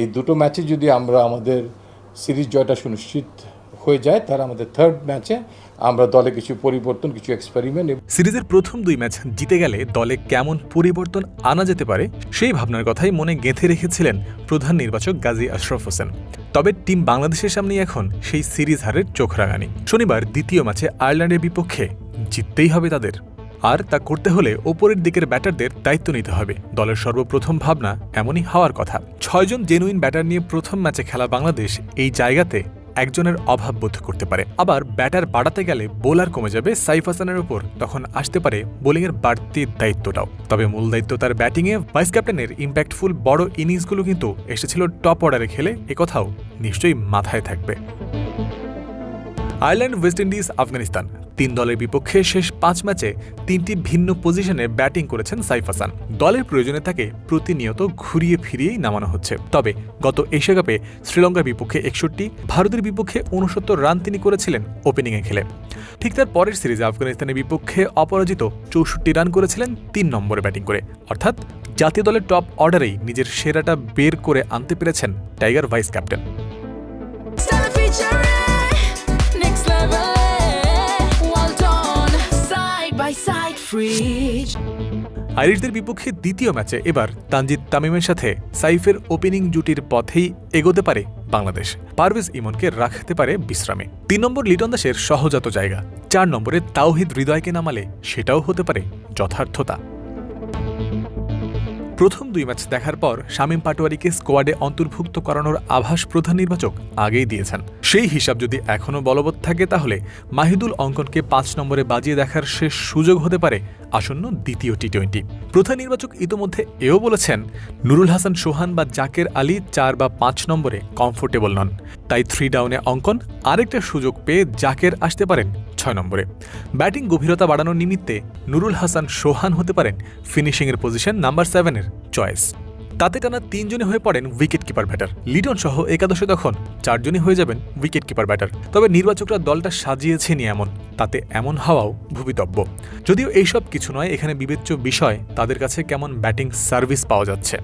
এই দুটো ম্যাচে যদি আমরা আমাদের সিরিজ জয়টা সুনিশ্চিত হয়ে যায় তার আমাদের থার্ড ম্যাচে আমরা দলে কিছু পরিবর্তন, কিছু এক্সপেরিমেন্ট সিরিজের প্রথম দুই ম্যাচ জিতে গেলে দলে কেমন পরিবর্তন আনা যেতে পারে, সেই ভাবনার কথাই মনে গেঁথে রেখেছিলেন প্রধান নির্বাচক গাজী আশরাফ হোসেন। তবে টিম বাংলাদেশের সামনেই এখন সেই সিরিজ হারের চোখ রাঙানি। শনিবার দ্বিতীয় ম্যাচে আয়ারল্যান্ডের বিপক্ষে জিততেই হবে তাদের। আর তা করতে হলে ওপরের দিকের ব্যাটারদের দায়িত্ব নিতে হবে। দলের সর্বপ্রথম ভাবনা এমনই হওয়ার কথা। ছয়জন জেনুইন ব্যাটার নিয়ে প্রথম ম্যাচে খেলা বাংলাদেশ এই জায়গাতে একজনের অভাব বোধ করতে পারে। আবার ব্যাটার বাড়াতে গেলে বোলার কমে যাবে সাইফ হাসানের উপর তখন আসতে পারে বোলিংয়ের বাড়তি দায়িত্বটাও। তবে মূল দায়িত্ব তার ব্যাটিংয়ে ভাইস ক্যাপ্টেনের ইম্প্যাক্টফুল বড় ইনিংসগুলো কিন্তু এসেছিল টপ অর্ডারে খেলে একথাও নিশ্চয়ই মাথায় থাকবে। আয়ারল্যান্ড ওয়েস্ট ইন্ডিজ আফগানিস্তান তিন দলের বিপক্ষে শেষ পাঁচ ম্যাচে তিনটি ভিন্ন পজিশনে ব্যাটিং করেছেন সাইফ হাসান। দলের প্রয়োজনে তাকে প্রতিনিয়ত ঘুরিয়ে ফিরিয়েই নামানো হচ্ছে। তবে গত এশিয়া কাপে শ্রীলঙ্কার বিপক্ষে একষট্টি, ভারতের বিপক্ষে উনসত্তর রান তিনি করেছিলেন ওপেনিংয়ে খেলে। ঠিক তার পরের সিরিজে আফগানিস্তানের বিপক্ষে অপরাজিত চৌষট্টি রান করেছিলেন তিন নম্বরে ব্যাটিং করে। অর্থাৎ জাতীয় দলের টপ অর্ডারেই নিজের সেরাটা বের করে আনতে পেরেছেন টাইগার ভাইস ক্যাপ্টেন। আইরিশদের বিপক্ষে দ্বিতীয় ম্যাচে এবার তানজিদ তামিমের সাথে সাইফের ওপেনিং জুটির পথেই এগোতে পারে বাংলাদেশ। পারভেজ ইমনকে রাখতে পারে বিশ্রামে। তিন নম্বর লিটন দাসের সহজাত জায়গা। চার নম্বরে তাওহিদ হৃদয়কে নামালে সেটাও হতে পারে যথার্থতা। প্রথম দুই ম্যাচ দেখার পর শামীম পাটোয়ারিকে স্কোয়াডে অন্তর্ভুক্ত করানোর আভাস প্রধান নির্বাচক আগেই দিয়েছেন। সেই হিসাব যদি এখনও বলবৎ থাকে তাহলে মাহিদুল অঙ্কনকে পাঁচ নম্বরে বাজিয়ে দেখার শেষ সুযোগ হতে পারে আসন্ন দ্বিতীয় টি টোয়েন্টি প্রধান নির্বাচক ইতোমধ্যে এও বলেছেন, নুরুল হাসান সোহান বা জাকের আলী চার বা পাঁচ নম্বরে কমফোর্টেবল নন। তাই থ্রি ডাউনে অঙ্কন আরেকটা সুযোগ পেয়ে জাকের আসতে পারেন ছয় নম্বরে। ব্যাটিং গভীরতা বাড়ানোর নিমিত্তে নুরুল হাসান সোহান হতে পারেন ফিনিশিংয়ের পজিশন নাম্বার সেভেনের চয়েস। তাতে টানা তিনজনে হয়ে পড়েন উইকেট কিপার ব্যাটার। লিটন সহ একাদশে তখন চারজনই হয়ে যাবেন উইকেট কিপার ব্যাটার। তবে নির্বাচকরা দলটা সাজিয়েছেনই এমন, তাতে এমন হওয়াও ভূবিতব্য যদিও এইসব কিছু নয়, এখানে বিবেচ্য বিষয়, তাদের কাছে কেমন ব্যাটিং সার্ভিস পাওয়া যাচ্ছে।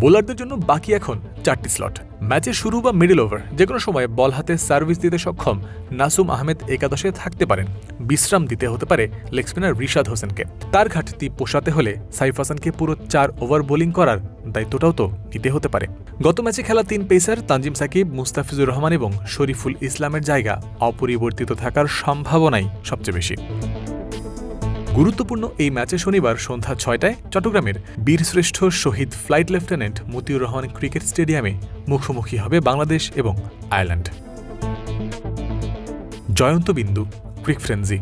বোলারদের জন্য বাকি এখন চারটি স্লট। ম্যাচের শুরু বা মিডল ওভার যে কোনো সময় বল হাতে সার্ভিস দিতে সক্ষম নাসুম আহমেদ একাদশে থাকতে পারেন। বিশ্রাম দিতে হতে পারে লেগ স্পিনার রিশাদ হোসেনকে। তার ঘাটতি পোষাতে হলে সাইফ হাসানকে পুরো চার ওভার বোলিং করার দায়িত্বটাও তো নিতে হতে পারে। গত ম্যাচে খেলা তিন পেসার তানজিম সাকিব, মুস্তাফিজুর রহমান এবং শরীফুল ইসলামের জায়গা অপরিবর্তিত থাকার সম্ভাবনাই সবচেয়ে বেশি। গুরুত্বপূর্ণ এই ম্যাচে শনিবার সন্ধ্যা ছয়টায় চট্টগ্রামের বীরশ্রেষ্ঠ শহীদ flight lieutenant Motiur Rahman cricket স্টেডিয়ামে মুখোমুখি হবে বাংলাদেশ এবং আয়ারল্যান্ড। জয়ন্ত বিন্দু, ক্রিক ফ্রেন্সি।